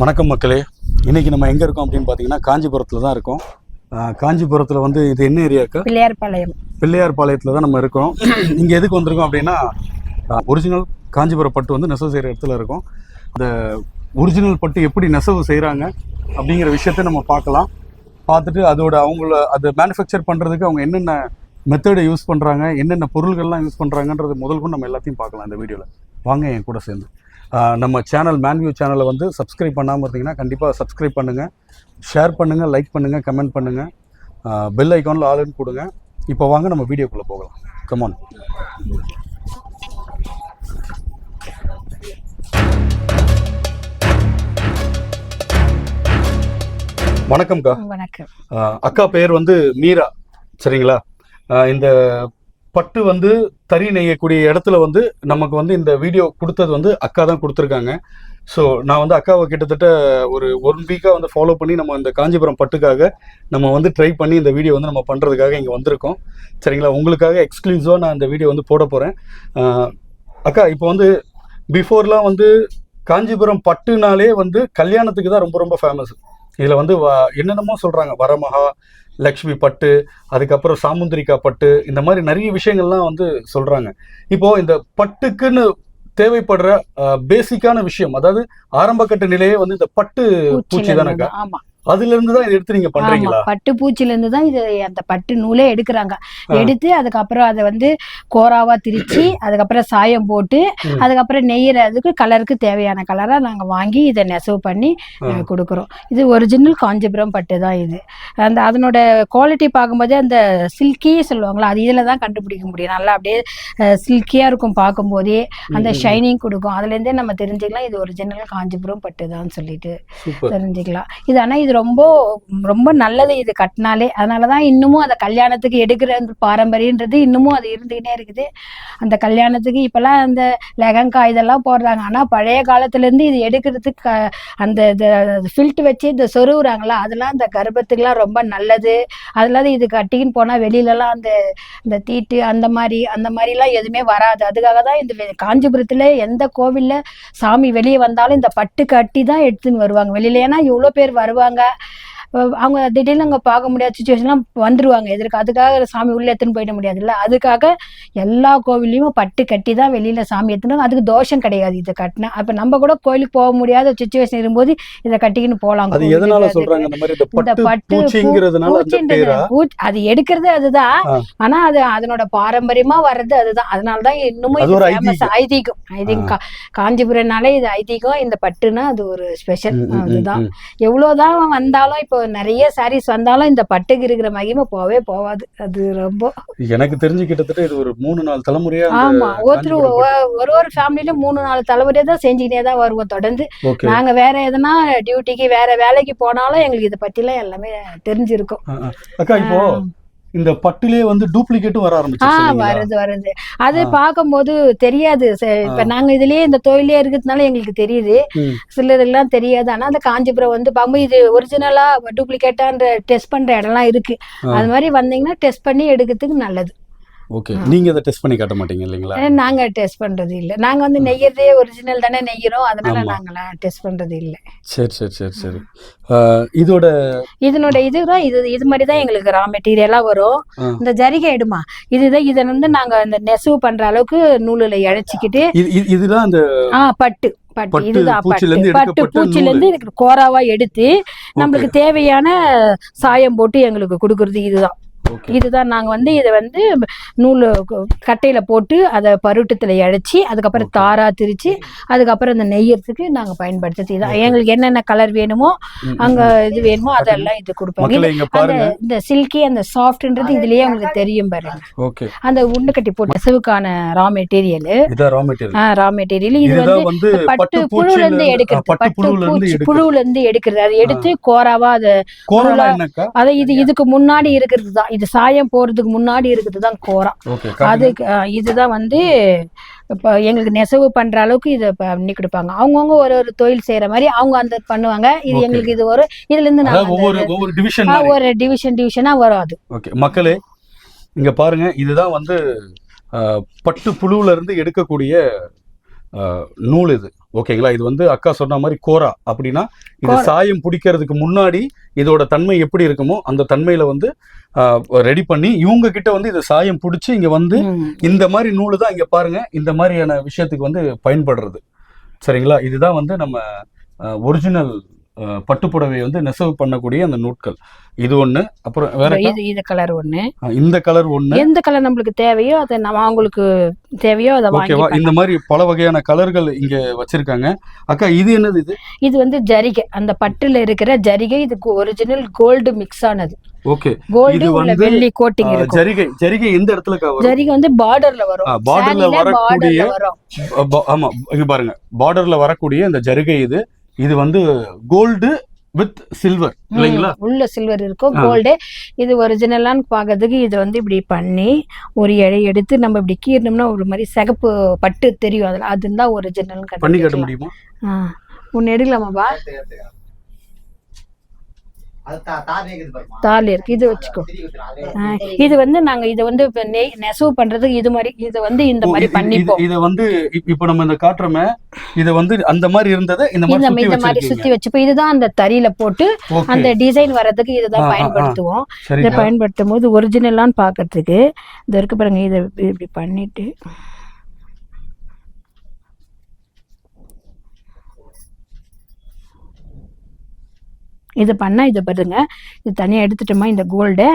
வணக்கம் மக்களே. இன்னைக்கு நம்ம எங்கே இருக்கோம் அப்படின்னு பார்த்தீங்கன்னா காஞ்சிபுரத்தில் தான் இருக்கோம். காஞ்சிபுரத்தில் வந்து இது என்ன ஏரியாக்கா பிள்ளையார்பாளையம். பிள்ளையார் பாளையத்தில் தான் நம்ம இருக்கோம். இங்கே எதுக்கு வந்திருக்கோம் அப்படின்னா ஒரிஜினல் காஞ்சிபுரம் பட்டு வந்து நெசவு செய்கிற இடத்துல இருக்கும். அந்த ஒரிஜினல் பட்டு எப்படி நெசவு செய்கிறாங்க அப்படிங்கிற விஷயத்த நம்ம பார்க்கலாம். பார்த்துட்டு அதோட அவங்கள அதை மேனுஃபேக்சர் பண்ணுறதுக்கு அவங்க என்னென்ன மெத்தடை யூஸ் பண்ணுறாங்க என்னென்ன பொருள்கள்லாம் யூஸ் பண்ணுறாங்கன்றது முதல் கொண்டு நம்ம எல்லாத்தையும் பார்க்கலாம் இந்த வீடியோவில் வாங்க என் கூட சேர்ந்து. நம்ம சேனல் மேன்வியூ சேனலை வந்து சப்ஸ்கிரைப் பண்ணாமல் இருந்தீங்கன்னா கண்டிப்பாக சப்ஸ்கிரைப் பண்ணுங்கள் ஷேர் பண்ணுங்கள் லைக் பண்ணுங்கள் கமெண்ட் பண்ணுங்கள் பெல் ஐக்கானில் ஆளுன்னு கொடுங்க. இப்போ வாங்க நம்ம வீடியோக்குள்ளே போகலாம். கமான் வணக்கம்க்கா. வணக்கம். அக்கா பெயர் வந்து மீரா. சரிங்களா? இந்த பட்டு வந்து தறி நெய்யக்கூடிய இடத்துல வந்து நமக்கு வந்து இந்த வீடியோ கொடுத்தது வந்து அக்கா தான் கொடுத்துருக்காங்க. ஸோ நான் வந்து அக்காவை கிட்டத்தட்ட ஒரு ஒன் வீக்காக வந்து ஃபாலோ பண்ணி நம்ம இந்த காஞ்சிபுரம் பட்டுக்காக நம்ம வந்து ட்ரை பண்ணி இந்த வீடியோ வந்து நம்ம பண்ணுறதுக்காக இங்கே வந்திருக்கோம். சரிங்களா? உங்களுக்காக எக்ஸ்க்ளூசிவாக நான் இந்த வீடியோ வந்து போட போகிறேன் அக்கா இப்போ வந்து பிஃபோர்லாம் வந்து காஞ்சிபுரம் பட்டுனாலே வந்து கல்யாணத்துக்கு தான் ரொம்ப ரொம்ப ஃபேமஸ் இதில் வந்து வ- என்னென்னமோ சொல்கிறாங்க வரமகா லக்ஷ்மி பட்டு அதுக்கப்புறம் சாமுந்திரிகா பட்டு இந்த மாதிரி நிறைய விஷயங்கள்லாம் வந்து சொல்கிறாங்க இப்போ இந்த பட்டுக்குன்னு தேவைப்படுற பேசிக்கான விஷயம் அதாவது ஆரம்பக்கட்ட நிலையே வந்து இந்த பட்டு பூச்சி தானக்கா? அதுல இருந்து தான் எடுத்து நீங்க பண்றீங்களா? பட்டு பூச்சில இருந்து தான் இது அந்த பட்டு நூலே எடுக்கிறாங்க. எடுத்து அதுக்கப்புறம் அதை வந்து கோராவா திரிச்சு அதுக்கப்புறம் சாயம் போட்டு. அதுக்கப்புறம் நெய்யறதுக்கு கலருக்கு தேவையான கலரா நாங்க வாங்கி இதை நெசவு பண்ணி கொடுக்குறோம். இது ஒரிஜினல் காஞ்சிபுரம் பட்டு தான் இது. அந்த அதனோட குவாலிட்டி பார்க்கும்போது அந்த சில்கி சொல்லுவாங்களா அது இதில் தான் கண்டுபிடிக்க முடியும். நல்லா அப்படியே சில்கியாக இருக்கும் பார்க்கும்போதே அந்த. ஷைனிங் கொடுக்கும். அதுலேருந்தே நம்ம தெரிஞ்சுக்கலாம் இது ஒரிஜினல் காஞ்சிபுரம் பட்டு தான் சொல்லிட்டு தெரிஞ்சுக்கலாம். இது ஆனா இது ரொம்ப ரொம்ப நல்லது இது கட்டினாலே. அதனாலதான் இன்னமும் அந்த கல்யாணத்துக்கு எடுக்கிற அந்த பாரம்பரியன்றது இன்னமும் அது இருந்துகிட்டே இருக்குது. அந்த கல்யாணத்துக்கு இப்பெல்லாம் அந்த லெகங்கா இதெல்லாம் போடுறாங்க. ஆனா பழைய காலத்துல இருந்து இது எடுக்கிறதுக்கு க- அந்த ஃபில்ட் வச்சு இந்த சொருவுறாங்களா அதெல்லாம் அந்த கர்ப்பத்துக்குலாம் ரொம்ப நல்லது. அதெல்லாம் இது கட்டிக்கின்னு போனா வெளியிலலாம் அந்த இந்த தீட்டு அந்த மாதிரி அந்த மாதிரிலாம் எதுவுமே வராது. அதுக்காக தான் இந்த காஞ்சிபுரத்தில் காஞ்சிபுரத்துல எந்த கோவில்ல சாமி வெளியே வந்தாலும் இந்த பட்டு கட்டி தான் எடுத்துன்னு வருவாங்க. வெளியில ஏன்னா இவ்வளோ பேர் வருவாங்க. juga. அவங்க திடீர்னு அங்கே பார்க்க முடியாத சுச்சுவேஷன்லாம் வந்துருவாங்க. எதற்கு அதுக்காக சாமி உள்ள எடுத்துன்னு போயிட முடியாதுல்ல? அதுக்காக எல்லா கோவில்லையும் பட்டு கட்டி தான் வெளியில சாமி எடுத்துன்னு அதுக்கு தோஷம் கிடையாது இதை கட்டினா. அப்ப நம்ம கூட கோயிலுக்கு போக முடியாத சுச்சுவேஷன் இருக்கும்போது இதை கட்டிக்கின்னு போகலாம். இந்த பட்டு அது எடுக்கிறது அதுதான். ஆ. ஆனா அது அதனோட பாரம்பரியமா வர்றது அதுதான். அதனாலதான் இன்னமும் அது இது ஃபேமஸ் ஐதீகம். ஐதீகம். காஞ்சிபுரம்னாலே இது ஐதீகம். இந்த பட்டுனா அது ஒரு ஸ்பெஷல் அதுதான். ம். எவ்வளவுதான் வந்தாலும் இப்போ நிறைய சாரீஸ் வந்தாலும் இந்த பட்டுக்கு இருக்கிற மகிமை போவே போவாது. அது ரொம்ப எனக்கு தெரிஞ்சு கிட்டத்தட்ட இது ஒரு மூணு நாலு தலைமுறையா ஆமா ஒருத்தர் ஒரு ஒரு ஃபேமிலில மூணு நாலு தலைமுறையா தான் செஞ்சுக்கிட்டே தான் வருவோம் தொடர்ந்து. நாங்க வேற எதனா டியூட்டிக்கு வேற வேலைக்கு போனாலும் எங்களுக்கு இதை பத்திலாம் எல்லாமே தெரிஞ்சிருக்கும். அக்கா இப்போ இந்த பட்டுலயே வந்து டூப்ளிகேட்டும் வர ஆரம்பிச்சு வருது வருது அது. பார்க்கும்போது தெரியாது இப்ப. நாங்க இதுலயே இந்த தொழிலே இருக்கிறதுனால எங்களுக்கு தெரியுது. சிலதெல்லாம் தெரியாது ஆனா அந்த காஞ்சிபுரம் வந்து பார்க்கும்போது இது ஒரிஜினலா டூப்ளிகேட்டான்ற டெஸ்ட் பண்ற இடம்லாம் இருக்கு. அது மாதிரி வந்தீங்கன்னா டெஸ்ட் பண்ணி எடுக்கிறதுக்கு நல்லது ஓகே. நீங்க அதை டெஸ்ட் பண்ணி காட்ட மாட்டீங்க இல்லைங்களா? நாங்க டெஸ்ட் பண்றது இல்ல. நாங்க வந்து நெய்யறதே ஒரிஜினல் தானே நெய்யறோம். அதனால. நாங்களாம் டெஸ்ட் பண்றது இல்ல. சரி சரி சரி சரி. இதோட இதனோட இதுதான் இது இது மாதிரி தான் எங்களுக்கு ரா மெட்டீரியலா வரும். இந்த ஜரிகை எடுமா? இதுதான் இதை வந்து நாங்க இந்த நெசவு பண்ற அளவுக்கு நூலுல இழைச்சிக்கிட்டு இது இது- இதுதான் அந்த ஆ பட்டு பட்டு. பட்டு பூச்சில பட்டு. இருந்து கோராவா எடுத்து நம்மளுக்கு தேவையான சாயம் போட்டு எங்களுக்கு கொடுக்கறது இதுதான் இதுதான் நாங்க வந்து இதை வந்து நூல் கட்டையில போட்டு அதை பருட்டத்துல இழைச்சி அதுக்கப்புறம். தாரா திரிச்சு அதுக்கப்புறம் இந்த நெய்யறதுக்கு நாங்க பயன்படுத்துறது. இதான் Okay. எங்களுக்கு என்னென்ன கலர் வேணுமோ அங்க. இது வேணுமோ அதெல்லாம் இது கொடுப்பாங்க. மக்களே இங்க அந்த பாருங்க. இந்த சில்கி அந்த சாஃப்ட்ன்றது இதுலயே உங்களுக்கு தெரியும் பாருங்க. ஓகே அந்த உண்டு கட்டி போட்டு நெசவுக்கான raw material raw material raw material இது வந்து இதுதான் பட்டு புழுல இருந்து எடுக்கிறது. பட்டு புழுல இருந்து பூச்சி எடுக்கிறது. புழுல இருந்து எடுக்கிறது. அதை எடுத்து கோராவா அதை அதை இது இதுக்கு முன்னாடி இருக்கிறது தான். இது சாயம் போறதுக்கு முன்னாடி இருக்கிறது தான் கோரா ஓகே அதுக்கு இதுதான் வந்து இப்போ எங்களுக்கு நெசவு பண்ற அளவுக்கு இதை பண்ணி கொடுப்பாங்க. அவங்கவுங்க ஒரு ஒரு தொழில் செய்யற மாதிரி அவங்க அந்த பண்ணுவாங்க. இது. எங்களுக்கு இது ஒரு இதுல இருந்து அதாவது நாங்க ஒவ்வொரு அந்த- ஒவ்வொரு டிவிஷன் ஆ, ஒரு டிவிஷன் டிவிஷனா வரும் அது. ஓகே மக்களே இங்க பாருங்க இதுதான் வந்து பட்டு புழுவுல இருந்து எடுக்கக்கூடிய நூல் இது. ஓகேங்களா இது வந்து அக்கா சொன்ன மாதிரி கோரா. அப்படின்னா இது. சாயம் பிடிக்கிறதுக்கு முன்னாடி இதோட தன்மை எப்படி இருக்குமோ அந்த தன்மையில வந்து ரெடி பண்ணி இவங்க கிட்ட வந்து இது சாயம் பிடிச்சி இங்க வந்து. இந்த மாதிரி நூலு தான் இங்க பாருங்க. இந்த மாதிரியான விஷயத்துக்கு வந்து பயன்படுறது. சரிங்களா? இதுதான் வந்து நம்ம ஒரிஜினல் பட்டுப்புடவை வந்து நெசவு பண்ணக்கூடிய அந்த நூட்கள். இது ஒண்ணு. அப்புறம் வேற? இது இது கலர் ஒண்ணு. அஹ், இந்த கலர் ஒண்ணு. எந்த கலர் நம்மளுக்கு தேவையோ அதை நம்ம அவங்களுக்கு தேவையோ அதை ஓகேவா? இந்த. மாதிரி பல வகையான கலர்கள் இங்க வச்சிருக்காங்க. அக்கா இது என்னது இது? இது வந்து ஜரிகை. அந்த பட்டுல இருக்கிற ஜரிகை இது ஒரிஜினல் கோல்டு மிக்ஸ் ஆனது. ஓகே. கோல்டு இது உள்ள வந்து, வெள்ளி கோட்டிங் இருக்கும். ஜரிகை ஜரிகை எந்த இடத்துலக்கா வரும்? ஜரிகை வந்து பார்டர்ல வரும். சாரியில வரக்கூடிய ஆமா இங்க பாருங்க. பார்டர்ல வரக்கூடிய இந்த ஜரிகை இது. இது வந்து கோல்டு வித் சில்வர் இல்லைங்களா? உள்ள சில்வர் இருக்கும். கோல்டு இது ஒரிஜினலான்னு பார்க்கறதுக்கு இது வந்து இப்படி பண்ணி ஒரு இழை எடுத்து நம்ம இப்படி கீறினோம்னா ஒரு மாதிரி சிகப்பு பட்டு தெரியும் அதுல. அதுதான் ஒரிஜினல் பண்ணி காட்ட முடியுமா? ஒன்னு எடுக்கலாமாப்பா அது தா- தார் இருக்குது பாருமா. தாலி இருக்கு இது வச்சுக்கோ. இது. வந்து நாங்க இதை வந்து இப்ப நெய் நெசவு பண்றதுக்கு இது மாதிரி இது வந்து இந்த மாதிரி பண்ணிப்போம். இத வந்து இப்- இப்ப நம்ம இந்த காட்டுறோமே இத வந்து அந்த மாதிரி இருந்ததை இந்த இந்த மாதிரி இந்த மாதிரி சுத்தி வச்சுப்போம் இதுதான் அந்த தறியில போட்டு அந்த டிசைன் வர்றதுக்கு இதுதான். பயன்படுத்துவோம். இதை பயன்படுத்தும் போது ஒரிஜினலான்னு பார்க்கறதுக்கு இது இருக்கு பாருங்க இதை இப்படி பண்ணிட்டு இது பண்ணா இதை பாருங்க. இது தனியா எடுத்துட்டோமா இந்த கோல்டு.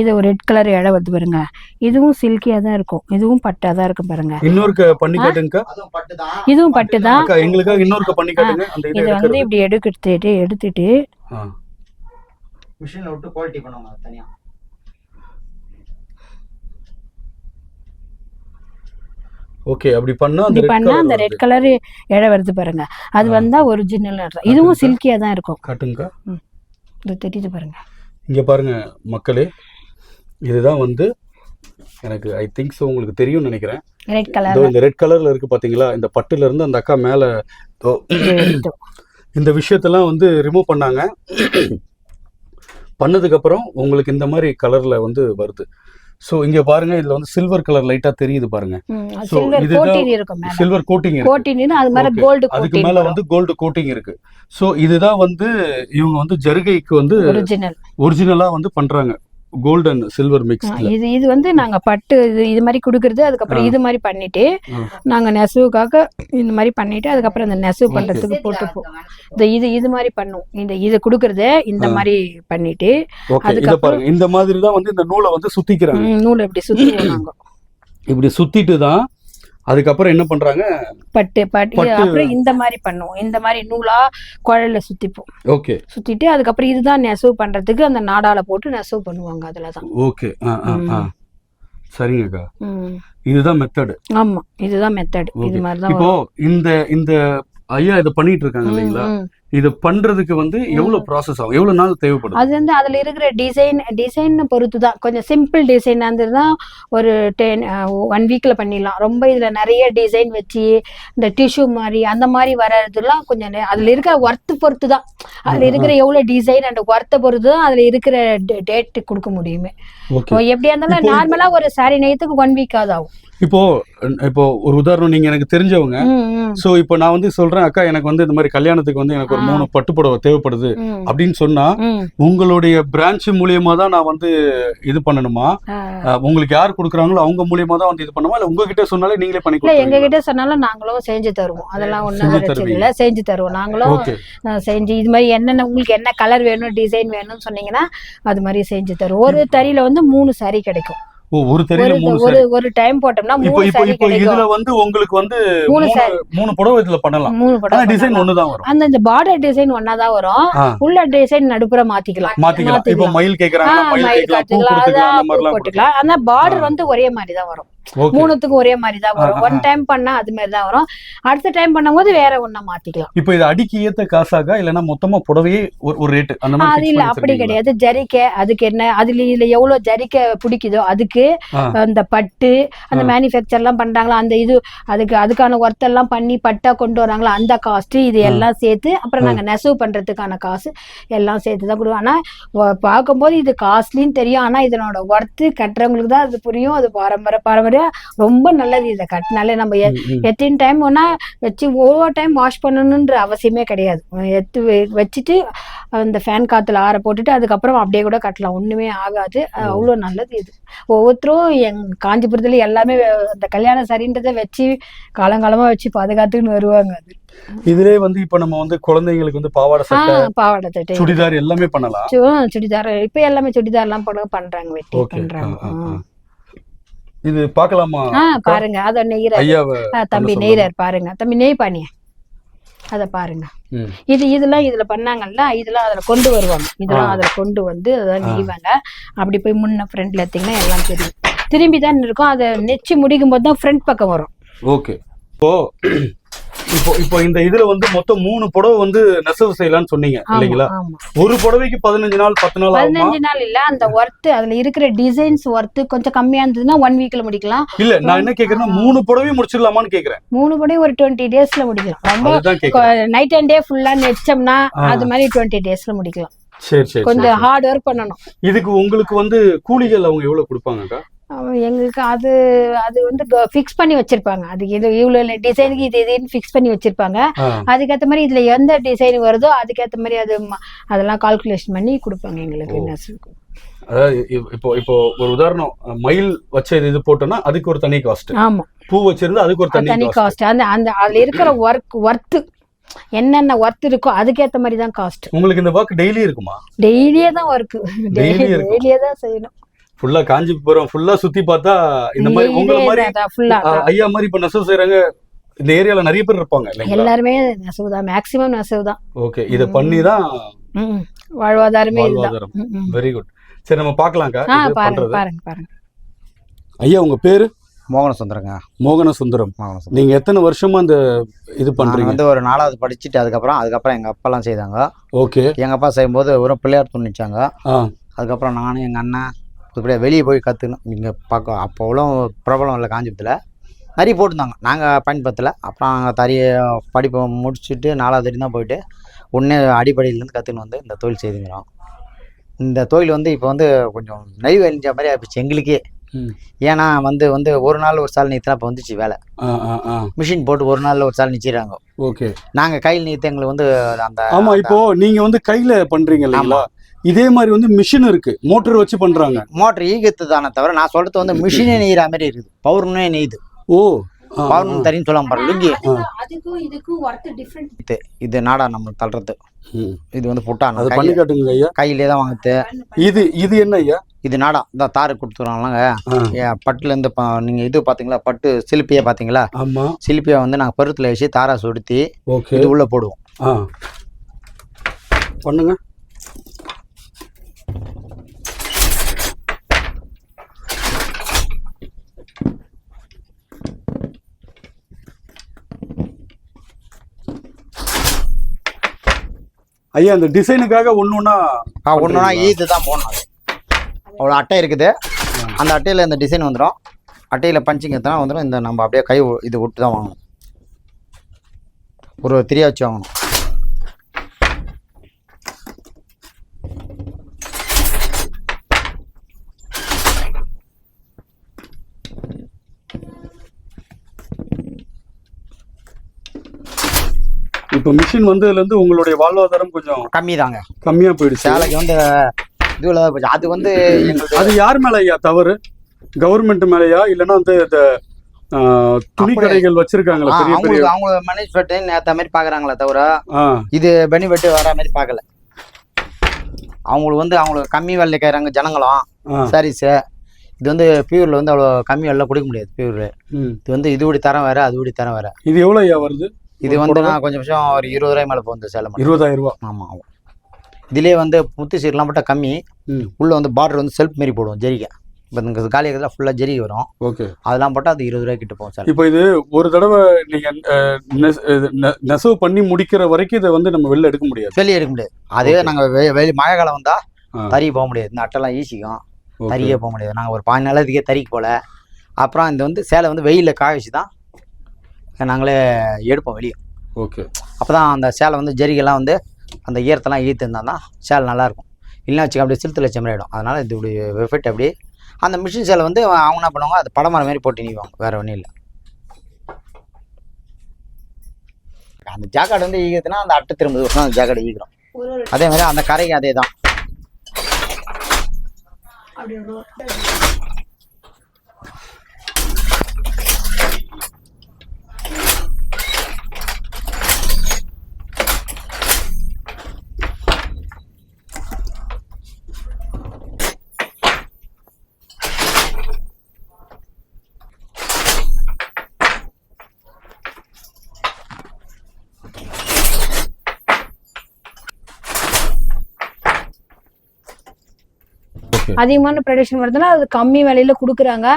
இது ஒரு ரெட் கலர் இழை வருது பாருங்க. இதுவும் சில்கியா தான் இருக்கும். இதுவும் பட்டா தான் இருக்கும் பாருங்க. இன்னொருக்க பண்ணி பட்டுதான். இதுவும் பட்டுதான். அக்கா எங்களுக்காக இன்னொருக்க பண்ணி காட்டுங்க. அந்த இதை வந்து இப்படி எடுத்துட்டு எடுத்துட்டு. மிஷின்ல விட்டு குவாலிட்டி பண்ணுவாங்க அது ஓகே அப்படி பண்ணா red பண்ணா அந்த. ரெட் கலர் இழை வருது பாருங்க. அது. வந்தா ஒரிஜினல் இதுவும் காட்டுங்க. சில்கியா தான் இருக்கும். காட்டுங்கக்கா. இது தெரியுது பாருங்க. இங்க பாருங்க மக்களே. இதுதான் வந்து எனக்கு ஐ திங்க் ஸோ உங்களுக்கு தெரியும்னு நினைக்கிறேன். ரெட் கலர் இந்த ரெட் கலர்ல இருக்கு பாத்தீங்களா? இந்த பட்டுல இருந்து அந்த அக்கா மேல இந்த விஷயத்தெல்லாம் வந்து ரிமூவ் பண்ணாங்க. பண்ணதுக்கு அப்புறம் உங்களுக்கு இந்த மாதிரி கலர்ல வந்து வருது. ஸோ இங்க பாருங்க இதுல வந்து சில்வர் கலர் லைட்டா தெரியுது பாருங்க. சில்வர் இதுதான் சில்வர் கோட்டிங் இருக்கு. அதுக்கு மேல வந்து கோல்டு கோட்டிங் இருக்கு. ஸோ இதுதான் வந்து இவங்க வந்து ஜருகைக்கு வந்து ஒரிஜினலா வந்து பண்றாங்க. கோல்டு அண்ட் சில்வர் மிக்ஸ்ல இது இது வந்து நாங்க பட்டு இது இது மாதிரி கொடுக்கறது அதுக்கப்புறம். இது மாதிரி பண்ணிட்டு. நாங்க நெசவுக்காக இந்த மாதிரி பண்ணிட்டு அதுக்கப்புறம் இந்த நெசவு. பண்றதுக்கு போட்டுப்போம் இந்த இது இது மாதிரி பண்ணும் இந்த இது கொடுக்கறத இந்த. மாதிரி பண்ணிட்டு அதுக்கப்புறம்- பாருங்க இந்த மாதிரி தான் வந்து இந்த நூலை வந்து சுத்திக்கிறாங்க நூலை இப்படி நாங்க இப்படி சுத்திட்டு தான் அதுக்கப்புறம் என்ன பண்றாங்க? பட்டு பட்டு அப்புறம் இந்த மாதிரி பண்ணுவோம். இந்த மாதிரி நூலா குழல்ல சுத்திப்போம். ஓகே. சுத்திட்டு அதுக்கப்புறம் இதுதான் நெசவு பண்றதுக்கு அந்த நாடால போட்டு நெசவு பண்ணுவாங்க அதுலதான். ஓகே. சரிங்கக்கா. இதுதான் மெத்தடு ஆமா. இதுதான் மெத்தட் இது Okay. மாதிரி தான் இப்போ இந்த இந்த ஐயா இதை பண்ணிட்டு இருக்காங்க இல்லைங்களா? இத பண்றதுக்கு வந்து எவ்வளவு ப்ராசஸ் ஆகும்? எவ்வளவு நாள் தேவைப்படுது? அது வந்து அதுல இருக்கிற டிசைன் டிசைன் பொறுத்து தான் கொஞ்சம் சிம்பிள் டிசைன் இருந்ததுன்னா ஒரு டென் ஒன் வீக்ல பண்ணிடலாம். ரொம்ப இதுல நிறைய டிசைன் வச்சு இந்த டிஷ்யூ மாதிரி அந்த மாதிரி வர்றதுலாம் கொஞ்சம் அதுல இருக்கிற ஒர்த்து பொறுத்து தான் அதுல இருக்கிற எவ்வளவு டிசைன் அண்ட் ஒர்த்தை பொறுத்து தான் அதுல இருக்கிற டேட் கொடுக்க முடியுமே. எப்படியா இருந்தாலும் நார்மலா ஒரு சாரி நெய்யத்துக்கு ஒன் வீக் ஆகும். இப்போ இப்போ ஒரு உதாரணம் நீங்க எனக்கு தெரிஞ்சவங்க. சோ இப்போ நான் வந்து சொல்றேன் அக்கா எனக்கு வந்து இந்த மாதிரி கல்யாணத்துக்கு வந்து எனக்கு ஒரு ஆ. மூணு பட்டுப்புடவை தேவைப்படுது அப்படின்னு சொன்னா. உங்களுடைய பிரான்ச் மூலியமா தான் நான் வந்து இது பண்ணணுமா? உங்களுக்கு யார் கொடுக்குறாங்களோ அவங்க மூலியமா தான் வந்து இது பண்ணுமா? இல்ல உங்ககிட்ட சொன்னாலே நீங்களே பண்ணி இல்ல எங்க கிட்ட சொன்னாலும் நாங்களும் செஞ்சு தருவோம். அதெல்லாம் ஒண்ணும். இல்ல. செஞ்சு தருவோம். நாங்களும் செஞ்சு இது மாதிரி என்னென்ன உங்களுக்கு என்ன கலர் வேணும் டிசைன் வேணும்னு சொன்னீங்கன்னா அது மாதிரி செஞ்சு தருவோம். ஒரு தறியில வந்து மூணு saree கிடைக்கும். ஒரு தெரியல மூணு ஒரு saree. ஒரு டைம் போட்டோம்னா இப்போ இப்போ இதுல வந்து உங்களுக்கு வந்து மூணு மூணு புடவை இதுல பண்ணலாம். மூணு படம் டிசைன் பண்ணலாம். ஒண்ணுதான் வரும். அந்த இந்த பார்டர் டிசைன் ஒன்னாதான் வரும். ஆ. உள்ள டிசைன் நடுப்புற மாத்திக்கலாம். மாத்திக்கலாம். இப்போ. மயில் கேக்குறாங்க மயில் கேட்கலாம் பூ போட்டுக்கலாம். ஆனா பார்டர். வந்து ஒரே மாதிரி தான் வரும். மூணுத்துக்கும் ஒரே மாதிரி தான் வரும் ஒன். டைம் பண்ணா அது மாதிரி தான் வரும் அடுத்த டைம் பண்ணும்போது வேற ஒண்ணா மாத்திக்கலாம் இப்போ இது அடிக்கு ஏத்த காசாக இல்லைன்னா மொத்தமா புடவையே ஒரு ரேட் அந்த மாதிரி அது இல்ல அப்படி? கிடையாது ஜரிக்கை அதுக்கு என்ன அதுல இதுல எவ்வளவு ஜரிக்கை பிடிக்குதோ அதுக்கு. அந்த பட்டு அந்த. மேனுஃபேக்சர் எல்லாம் பண்றாங்களா அந்த இது அதுக்கு அதுக்கான ஒர்த் எல்லாம் பண்ணி பட்டா கொண்டு வராங்களா அந்த காஸ்ட் இது. எல்லாம் சேர்த்து அப்புறம் நாங்க நெசவு பண்றதுக்கான காசு எல்லாம் சேர்த்து தான் கொடுவோம் ஆனா பார்க்கும்போது இது காஸ்ட்லின்னு தெரியும் ஆனா இதனோட ஒர்த்து கட்டுறவங்களுக்கு தான் அது புரியும் அது பாரம்பரிய பாரம்பரிய ரொம்ப நல்லது இதை கட்டினாலே. நம்ம. எத்தனை டைம் வேணா வச்சு ஒவ்வொரு டைம் வாஷ் பண்ணணுன்ற அவசியமே கிடையாது. எடுத்து வெ- வச்சுட்டு அந்த ஃபேன் காத்துல ஆற போட்டுட்டு அதுக்கப்புறம் அப்படியே கூட கட்டலாம். ஒண்ணுமே ஆகாது. அவ்வளோ நல்லது இது. ஒவ்வொருத்தரும் எங் காஞ்சிபுரத்துல எல்லாமே அந்த கல்யாண சரின்றதை வச்சு காலங்காலமா வச்சு பாதுகாத்துன்னு வருவாங்க அது. இதுலயே வந்து இப்ப நம்ம வந்து குழந்தைங்களுக்கு வந்து பாவாடை சட்டை பாவாடை தட்டை சுடிதார் எல்லாமே பண்ணலாம். சுடிதார். இப்ப எல்லாமே சுடிதார் எல்லாம் பண்றாங்க வெட்டி பண்றாங்க. இது பார்க்கலாமா? ஆ பாருங்க. அத நெய்யற ஐயாவை தம்பி நெய்யறார் பாருங்க. தம்பி நெய் பானிய? அத பாருங்க. இது இதெல்லாம் இதுல பண்ணாங்கல்ல இதெல்லாம் அதுல கொண்டு வருவாங்க. இதெல்லாம். அதுல கொண்டு வந்து அதான். நெய்வாங்க. அப்படி போய் முன்ன ஃப்ரண்ட்ல எடுத்தீங்கன்னா எல்லாம் தெரியும். திரும்பி தான் இருக்கும். அதை நெச்சு முடிக்கும் போது தான் ஃப்ரண்ட் பக்கம் வரும். ஓகே. இப்போ இப்போ இப்போ இந்த இதுல வந்து மொத்தம் மூணு புடவை வந்து நெசவு செய்யலாம்னு சொன்னீங்க இல்லைங்களா? ஒரு புடவைக்கு பதினஞ்சு நாள் பத்து நாள் பதினஞ்சு நாள் இல்ல அந்த ஒர்த் அதுல இருக்கிற டிசைன்ஸ் ஒர்த் கொஞ்சம் கம்மியா இருந்ததுன்னா ஒன் வீக்ல முடிக்கலாம். இல்ல நான் என்ன கேக்குறேன்னா மூணு புடவையும் முடிச்சிடலாமான்னு கேக்குறேன். மூணு படி ஒரு டுவெண்ட்டி டேஸ்ல முடிக்கலாம். ரொம்ப நைட் அண்ட் டே ஃபுல்லா நெச்சோம்னா. அது மாதிரி டுவெண்ட்டி டேஸ்ல முடிக்கலாம். சரி சரி கொஞ்சம். ஹார்ட் ஒர்க் பண்ணணும். இதுக்கு உங்களுக்கு வந்து கூலிகள் அவங்க எவ்வளவு கொடுப்பாங்கக்கா? எங்களுக்கு அது அது வந்து ஃபிக்ஸ் பண்ணி வச்சிருப்பாங்க. அதுக்கு இது இவ்வளோ டிசைனுக்கு இது இதுன்னு ஃபிக்ஸ் பண்ணி வச்சிருப்பாங்க. அதுக்கேற்ற மாதிரி இதுல எந்த டிசைன் வருதோ அதுக்கேற்ற மாதிரி அது அதெல்லாம் கால்குலேஷன் பண்ணி கொடுப்பாங்க எங்களுக்கு. அதாவது இப்போ இப்போ ஒரு உதாரணம் மயில் வச்ச இது போட்டோம்னா அதுக்கு ஒரு தனி காஸ்ட் ஆமா. பூ வச்சிருந்தா அதுக்கு ஒரு அது தனி காஸ்ட் அந்த அந்த அதுல இருக்கிற ஒர்க் ஒர்த்து என்னென்ன ஒர்த் இருக்கோ அதுக்கேற்ற மாதிரி தான் காஸ்ட் உங்களுக்கு இந்த ஒர்க் டெய்லி இருக்குமா? டெய்லியே தான் ஒர்க். டெய்லியே தான் செய்யணும். ஃபுல்லா காஞ்சிபுரம் ஃபுல்லா சுத்தி பார்த்தா இந்த மாதிரி உங்களை மாதிரி ஐயா மாதிரி இப்ப நெசவு செய்யறாங்க இந்த ஏரியால நிறைய பேர் இருப்பாங்க எல்லாருமே நெசவு தான் மேக்சிமம் நெசவு தான் ஓகே இத பண்ணி தான். வாழ்வாதாரமே வாழ்வாதாரம். வெரி குட் சரி நம்ம பார்க்கலாம்க்கா. பாருங்க பாருங்க பாருங்க. ஐயா உங்க பேரு? மோகன சுந்தரங்க மோகன சுந்தரம் நீங்க எத்தனை வருஷமா இந்த இது பண்றீங்க? வந்து ஒரு நாலாவது படிச்சுட்டு அதுக்கப்புறம் அதுக்கப்புறம் எங்கள் அப்பாலாம் செய்தாங்க. ஓகே எங்கள் அப்பா செய்யும்போது ஒரு பிள்ளையார் துணிச்சாங்க. அதுக்கப்புறம் நானும் எங்கள் அண்ணன் இப்படியே வெளியே போய் கற்றுக்கணும் இங்கே பார்க்க அப்போ அவ்வளோ பிரபலம் இல்லை காஞ்சிபுரத்தில் நிறைய போட்டிருந்தாங்க. நாங்கள் பயன்படுத்தலை. அப்புறம் நாங்கள் தறிய படிப்பை முடிச்சுட்டு நாலாவது தான் போயிட்டு உடனே அடிப்படையிலேருந்து கற்றுன்னு வந்து இந்த தொழில் செய்துங்கிறோம் இந்த தொழில் வந்து இப்போ வந்து கொஞ்சம் நெய் வலிஞ்ச மாதிரி ஆயிடுச்சு எங்களுக்கே. ஏன்னா வந்து வந்து ஒரு நாள் ஒரு சால் நீத்தினா இப்போ வந்துச்சு வேலை. மிஷின் போட்டு ஒரு நாளில் ஒரு சால் நிச்சிடுறாங்க. ஓகே. நாங்கள் கையில் நீத்து எங்களுக்கு வந்து அந்த ஆமா இப்போ நீங்க வந்து கையில பண்றீங்க இல்லைங்களா? இதே மாதிரி வந்து மிஷின் இருக்கு. மோட்டர் வச்சு பண்றாங்க. மோட்டர் ஈகத்து தானே தவிர நான் சொல்றது வந்து மிஷினே நெய்கிற மாதிரி இருக்குது. பௌர்ணமே நெய்யுது ஓ. பௌர்ணம் தரின்னு சொல்லாம பாரு லுங்கி. அதுக்கும் இதுக்கும் ஒர்த் டிஃப்ரெண்ட் இது நாடா நம்ம தள்ளுறது. இது வந்து புட்டான் அது பண்ணி காட்டுங்க ஐயா. கையிலே தான் வாங்குது. இது இது என்ன ஐயா? இது நாடா. இந்த தாரு கொடுத்துருவாங்களாங்க பட்டுல இருந்து ப- நீங்க இது பாத்தீங்களா? பட்டு சிலிப்பியை பாத்தீங்களா? ஆமா. சிலிப்பியை வந்து நாங்கள் பருத்துல வச்சு தாரா சுடுத்தி இது உள்ள போடுவோம். பண்ணுங்க. ஐயா அந்த டிசைனுக்காக ஒண்ணு ஒண்ணா ஒன்றுனா ஈத்து தான் போடணும் அவ்வளோ அட்டை இருக்குது. அந்த அட்டையில் இந்த டிசைன் வந்துடும் அட்டையில் பஞ்சிங் எத்தனா வந்துடும் இந்த நம்ம அப்படியே கை இது விட்டு தான் வாங்கணும். ஒரு திரியா வச்சு வாங்கணும். இப்போ மிஷின் வந்ததுல இருந்து உங்களுடைய வாழ்வாதாரம் கொஞ்சம் கம்மி தாங்க கம்மியா போயிடுச்சு. சேலைக்கு வந்து இதுவில் தான் போச்சு. அது வந்து அது யார் மேல ஐயா தவறு? கவர்மெண்ட் மேலயா? இல்லைன்னா வந்து இந்த துணி கடைகள் வச்சிருக்காங்களா? அவங்களுக்கு அவங்க மேனேஜ்மெண்ட் ஏற்ற மாதிரி பார்க்குறாங்களே தவிர இது பெனிஃபிட் வர மாதிரி பார்க்கல. அவங்களுக்கு வந்து அவங்களுக்கு கம்மி விலையில கேட்குறாங்க ஜனங்களும். சாரீஸு இது வந்து பியூரில் வந்து அவ்வளோ கம்மி விலையில கொடுக்க முடியாது பியூர். இது வந்து இது இப்படி தரம் வேறு அது இப்படி தரம் வேறு. இது எவ்வளவு ஐயா வருது? இது வந்து நான் கொஞ்சம் வருஷம் ஒரு இருபது ரூபாய் மேலே போகுது சேலை மட்டும். இருபதாயிரம் ரூபாய் ஆமாம் ஆமாம் இதுலேயே வந்து முத்து சீரெலாம் போட்டால் கம்மி. உள்ளே வந்து பார்டர் வந்து செல்ஃப் மாரி போடுவோம் ஜெரிகை. இப்போ இந்த காலி இருக்கிறதுல ஃபுல்லாக ஜெரிகை வரும். ஓகே. அதெல்லாம் போட்டால் அது இருபது ரூபாய் கிட்ட போகும் சேலை. இப்போ இது ஒரு தடவை நீங்க அஹ், நெஸ்- இது நெ- நெசவு பண்ணி முடிக்கிற வரைக்கும் இதை வந்து நம்ம வெளில எடுக்க முடியாது. வெளியே எடுக்க முடியாது. அதே. நாங்கள் வெளி மழை காலம் வந்தால். தறி போக முடியாது. இந்த அட்டைலாம் ஈஸிக்கும் Okay. தறியே போக முடியாது. நாங்கள் ஒரு பாஞ்சு நாள் இதுக்கே தறிக்கு போகல அப்புறம் இந்த வந்து சேலை வந்து வெயிலில் காய வச்சு தான் நாங்களே எடுப்போம் வெளியே. ஓகே. அப்போ தான் அந்த சேலை வந்து ஜரிகெல்லாம் வந்து அந்த ஈரத்தெல்லாம் ஈர்த்து இருந்தால் தான் சேலை நல்லாயிருக்கும். இல்லைன்னா வச்சுக்க அப்படியே சிலுத்துல ஆகிடும் அதனால் இது இப்படி எஃபெக்ட் அப்படியே அந்த மிஷின் சேலை வந்து அவங்க என்ன பண்ணுவாங்க அது படமரம் மாதிரி போட்டு நீவாங்க வேற ஒன்றும் இல்லை. அந்த ஜாக்கெட் வந்து ஈகிறதுனா அந்த அட்டை திரும்ப வருஷம் அந்த ஜாக்கெட் ஈகிறோம் அதே மாதிரி அந்த கரைக்கு அதே தான் அதிகமான ப்ரொடக்ஷன் வருதுன்னா அது கம்மி விலையில கொடுக்குறாங்க.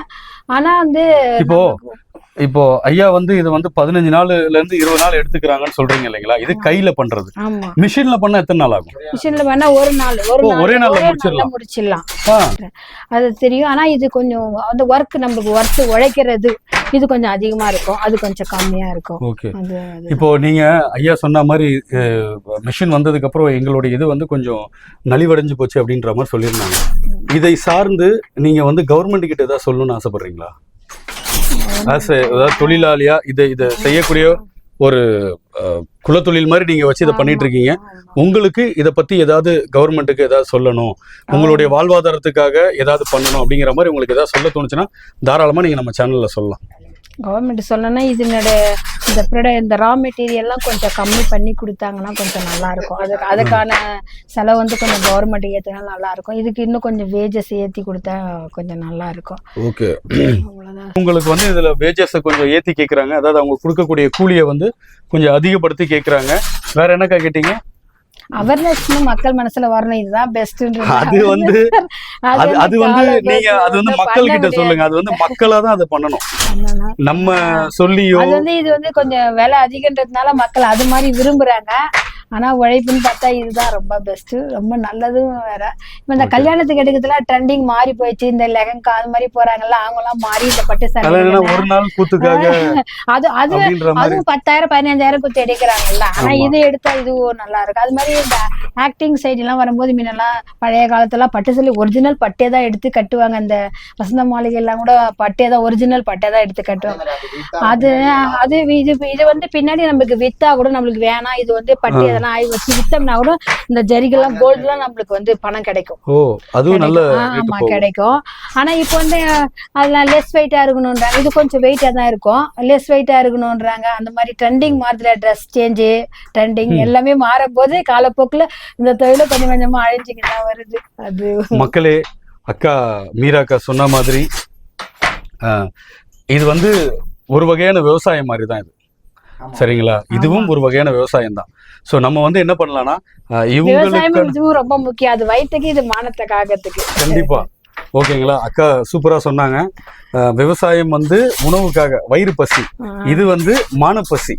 ஆனா வந்து இப்போ இப்போ ஐயா வந்து இது வந்து பதினஞ்சு நாள்ல இருந்து இருபது நாள் எடுத்துக்கிறாங்கன்னு சொல்றீங்க இல்லைங்களா? இது கையில பண்றது. மிஷின்ல பண்ண எத்தனை நாள் ஆகும்? மிஷின்ல வேணா ஒரு நாள் ஒரு நாள்ல முடிச்சிடலாம். முடிச்சிடலாம். அது தெரியும். ஆனா இது கொஞ்சம் அந்த ஒர்க் நம்மளுக்கு ஒர்க் உழைக்கிறது இது கொஞ்சம் அதிகமா இருக்கும். அது கொஞ்சம் கம்மியா இருக்கும். ஓகே. இப்போ நீங்க ஐயா சொன்ன மாதிரி மிஷின் வந்ததுக்கு அப்புறம் எங்களுடைய இது வந்து கொஞ்சம் நலிவடைஞ்சு போச்சு அப்படின்ற மாதிரி சொல்லியிருந்தாங்க. இதை சார்ந்து நீங்க வந்து கவர்மெண்ட் கிட்ட ஏதாவது சொல்லணும்னு ஆசைப்படுறீங்களா? அதாவது தொழிலாளியா இதை இதை செய்யக்கூடிய ஒரு குலத்தொழில் மாதிரி நீங்க வச்சு இதை பண்ணிட்டு இருக்கீங்க உங்களுக்கு இதை பத்தி ஏதாவது கவர்மெண்ட்டுக்கு ஏதாவது சொல்லணும். உங்களுடைய வாழ்வாதாரத்துக்காக ஏதாவது பண்ணணும் அப்படிங்கிற மாதிரி உங்களுக்கு ஏதாவது சொல்ல தோணுச்சுன்னா தாராளமா நீங்க நம்ம சேனல்ல சொல்லலாம். கவர்மெண்ட் சொல்லணும்னா இதனோட இந்த ப்ரொட இந்த ரா மெட்டீரியல்லாம் கொஞ்சம் கம்மி பண்ணி கொடுத்தாங்கன்னா கொஞ்சம் நல்லா இருக்கும். அதுக்கு அதுக்கான செலவு வந்து கொஞ்சம் கவர்மெண்ட் ஏற்றினா நல்லா இருக்கும். இதுக்கு இன்னும் கொஞ்சம் வேஜஸ் ஏற்றி கொடுத்தா கொஞ்சம் நல்லா இருக்கும். ஓகே. அவ்வளோதான் உங்களுக்கு வந்து இதுல வேஜஸை கொஞ்சம் ஏத்தி கேக்குறாங்க. அதாவது அவங்க கொடுக்கக்கூடிய கூலியை வந்து கொஞ்சம் அதிகப்படுத்தி கேக்குறாங்க. வேற என்னக்கா கேட்டீங்க அவேர்னஸ் மக்கள் மனசுல வரணும். இதுதான் பெஸ்ட்ன்றது அது வந்து அது அது வந்து நீங்க அது வந்து மக்கள் கிட்ட சொல்லுங்க. அது வந்து மக்களா தான் அதை பண்ணணும். நம்ம சொல்லியோ அது வந்து இது வந்து கொஞ்சம் விலை அதிகன்றதுனால மக்கள் அது மாதிரி விரும்புறாங்க. ஆனா உழைப்புன்னு பார்த்தா இதுதான் ரொம்ப பெஸ்ட் ரொம்ப நல்லதும் வேற. இப்ப இந்த கல்யாணத்துக்கு எடுக்கிறதுல ட்ரெண்டிங் மாறி போயிடுச்சு. இந்த லெகங்கா அது மாதிரி போறாங்கல்ல அவங்க எல்லாம் மாறி இந்த பட்டு கூத்துக்காக அது அது அதுவும் பத்தாயிரம் பதினஞ்சாயிரம் குத்து எடுக்கிறாங்கல்ல. ஆனா. இது எடுத்தா இதுவும் நல்லா இருக்கு. அது மாதிரி இந்த ஆக்டிங் சைடு எல்லாம் வரும்போது முன்னெல்லாம் பழைய காலத்துல பட்டு சொல்லி ஒரிஜினல் பட்டே தான் எடுத்து கட்டுவாங்க. அந்த வசந்த மாளிகை எல்லாம் கூட பட்டே தான் ஒரிஜினல் பட்டே தான் எடுத்து கட்டுவாங்க. அது அது இது இது வந்து பின்னாடி நமக்கு வித்தா கூட நம்மளுக்கு வேணாம். இது வந்து பட்டு எதனா ஆகி வச்சு வித்தோம்னா கூட இந்த ஜரிகெல்லாம் கோல்டுலாம் நம்மளுக்கு வந்து பணம் கிடைக்கும். ஓ அதுவும் நல்ல ஆமா. கிடைக்கும். ஆனா இப்போ வந்து அதெல்லாம் லெஸ் வெயிட்டா இருக்கணும்ன்றாங்க. இது கொஞ்சம் வெயிட்டா தான் இருக்கும். லெஸ் வெயிட்டா இருக்கணும்ன்றாங்க. அந்த மாதிரி ட்ரெண்டிங் மாறுதுல ட்ரெஸ் சேஞ்சு ட்ரெண்டிங் எல்லாமே மாறும்போது காலப்போக்குல இந்த தொழில கொஞ்சம் கொஞ்சமா அழிஞ்சுக்கிட்டு தான் வருது. அது மக்களே அக்கா மீராக்கா சொன்ன மாதிரி இது வந்து ஒரு வகையான விவசாயம் மாதிரி தான் இது. சரிங்களா? இதுவும் ஒரு வகையான விவசாயம் தான் ஸோ நம்ம வந்து என்ன பண்ணலாம்னா இவங்களுக்கு ரொம்ப முக்கியம். அது வயிற்றுக்கு இது மானத்தை காக்கிறதுக்கு. கண்டிப்பா. ஓகேங்களா? அக்கா சூப்பரா சொன்னாங்க. விவசாயம் வந்து உணவுக்காக வயிறு பசி. இது வந்து மானப்பசி.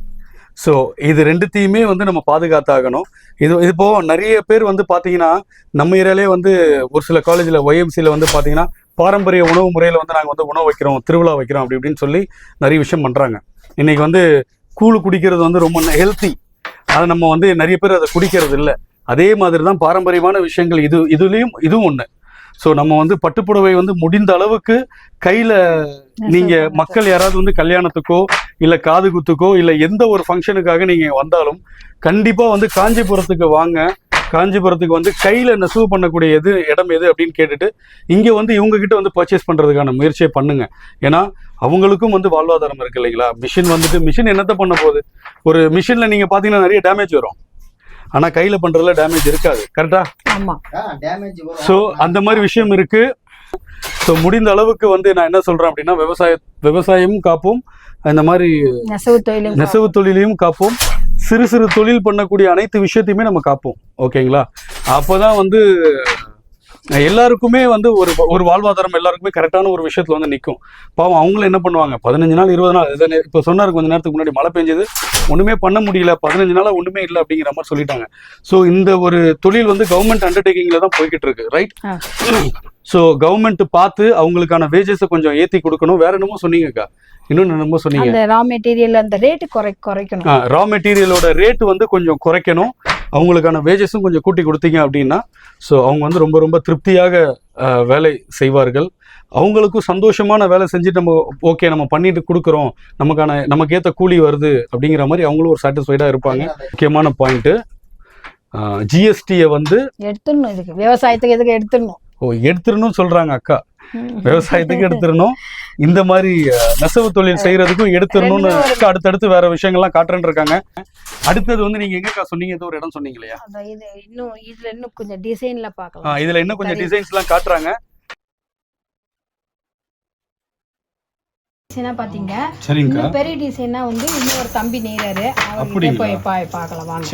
ஸோ இது ரெண்டுத்தையுமே வந்து நம்ம பாதுகாத்தாகணும். இது இது இப்போ நிறைய பேர் வந்து பார்த்தீங்கன்னா நம்ம ஏரியாலே வந்து ஒரு சில காலேஜில் ஒய்எம்சியில் வந்து பார்த்தீங்கன்னா பாரம்பரிய உணவு முறையில் வந்து நாங்கள் வந்து உணவு வைக்கிறோம் திருவிழா வைக்கிறோம் அப்படி இப்படின்னு சொல்லி நிறைய விஷயம் பண்ணுறாங்க இன்னைக்கு வந்து கூழ் குடிக்கிறது வந்து ரொம்ப ஹெல்த்தி அதை நம்ம வந்து நிறைய பேர் அதை குடிக்கிறது இல்லை. அதே மாதிரி தான் பாரம்பரியமான விஷயங்கள் இது இதுலேயும் இதுவும் ஒன்று ஸோ நம்ம வந்து பட்டுப்புடவை வந்து முடிந்த அளவுக்கு கையில் நீங்க மக்கள் யாராவது வந்து கல்யாணத்துக்கோ இல்ல காது குத்துக்கோ இல்ல எந்த ஒரு ஃபங்க்ஷனுக்காக நீங்க வந்தாலும் கண்டிப்பா வந்து காஞ்சிபுரத்துக்கு வாங்க. காஞ்சிபுரத்துக்கு வந்து கையில நெசவு பண்ணக்கூடிய எது இடம் எது அப்படின்னு கேட்டுட்டு இங்க வந்து இவங்க கிட்ட வந்து பர்ச்சேஸ் பண்றதுக்கான முயற்சியை பண்ணுங்க. ஏன்னா அவங்களுக்கும் வந்து வாழ்வாதாரம் இருக்கு இல்லைங்களா? மிஷின் வந்துட்டு மிஷின் என்னத்த பண்ண போகுது? ஒரு மிஷின்ல நீங்க பாத்தீங்கன்னா நிறைய டேமேஜ் வரும். ஆனா கையில பண்றதுல டேமேஜ் இருக்காது. கரெக்டா ஆமா. டேமேஜ் ஸோ அந்த மாதிரி விஷயம் இருக்கு. ஸோ முடிந்த அளவுக்கு வந்து நான் என்ன சொல்றேன் அப்படின்னா விவசாய விவசாயமும் காப்போம். இந்த மாதிரி நெசவு தொழிலையும் காப்போம். சிறு சிறு தொழில் பண்ணக்கூடிய அனைத்து விஷயத்தையுமே நம்ம காப்போம். ஓகேங்களா? அப்போதான் வந்து எல்லாருக்குமே வந்து ஒரு ஒரு வாழ்வாதாரம் எல்லாருக்குமே கரெக்டான ஒரு விஷயத்துல வந்து நிற்கும் பாவம் அவங்களும் என்ன பண்ணுவாங்க? பதினஞ்சு நாள் இருபது நாள் இதை இப்போ சொன்னாரு கொஞ்ச நேரத்துக்கு முன்னாடி மழை பெஞ்சது ஒண்ணுமே பண்ண முடியல பதினஞ்சு நாளா ஒண்ணுமே இல்லை அப்படிங்கிற மாதிரி சொல்லிட்டாங்க. ஸோ இந்த ஒரு தொழில் வந்து கவர்மெண்ட் அண்டர்டேக்கிங்ல தான் போய்கிட்டு இருக்கு ரைட். ஸோ கவர்மெண்ட் பார்த்து அவங்களுக்கான வேஜஸை கொஞ்சம் ஏத்தி கொடுக்கணும். வேற என்னமோ சொன்னீங்கக்கா. இன்னொன்று என்னமோ சொன்னீங்க. அந்த ரா மெட்டீரியல் அந்த ரேட்டு குறை குறைக்கணும். ரா மெட்டீரியலோட ரேட் வந்து கொஞ்சம் குறைக்கணும். அவங்களுக்கான வேஜஸும் கொஞ்சம் கூட்டி கொடுத்தீங்க அப்படின்னா ஸோ அவங்க வந்து ரொம்ப ரொம்ப திருப்தியாக வேலை செய்வார்கள். அவங்களுக்கும் சந்தோஷமான வேலை செஞ்சுட்டு நம்ம ஓகே நம்ம பண்ணிட்டு கொடுக்குறோம். நமக்கான நமக்கு ஏற்ற கூலி வருது அப்படிங்கிற மாதிரி அவங்களும் ஒரு சாட்டிஸ்ஃபைடாக இருப்பாங்க. முக்கியமான பாயிண்ட்டு ஜிஎஸ்டியை வந்து எடுத்துடணும் இதுக்கு. விவசாயத்துக்கு எதுக்கு எடுத்துடணும்? ஓ எடுத்துடணும்னு சொல்கிறாங்க அக்கா. விவசாயத்துக்கு எடுத்துடணும். இந்த மாதிரி நெசவு தொழில் செய்யறதுக்கும் எடுத்துடணும்னு அக்கா அடுத்தடுத்து வேற விஷயங்கள்லாம் காட்டுறேன்னு இருக்காங்க அடுத்தது வந்து நீங்க எங்கக்கா சொன்னீங்க? ஏதோ ஒரு இடம் சொன்னீங்க இல்லையா இது இன்னும் இதுல இன்னும் கொஞ்சம் டிசைன்ல ஆ, பார்க்கலாம் இதுல இன்னும் கொஞ்சம். டிசைன்ஸ் எல்லாம் காட்டுறாங்க. டிசைனா பாத்தீங்க இன்னும் பெரிய டிசைனா வந்து இன்னும் ஒரு தம்பி நெய்றாரு அப்படிங்களா? போய் பா- பார்க்கலாம் வாங்க.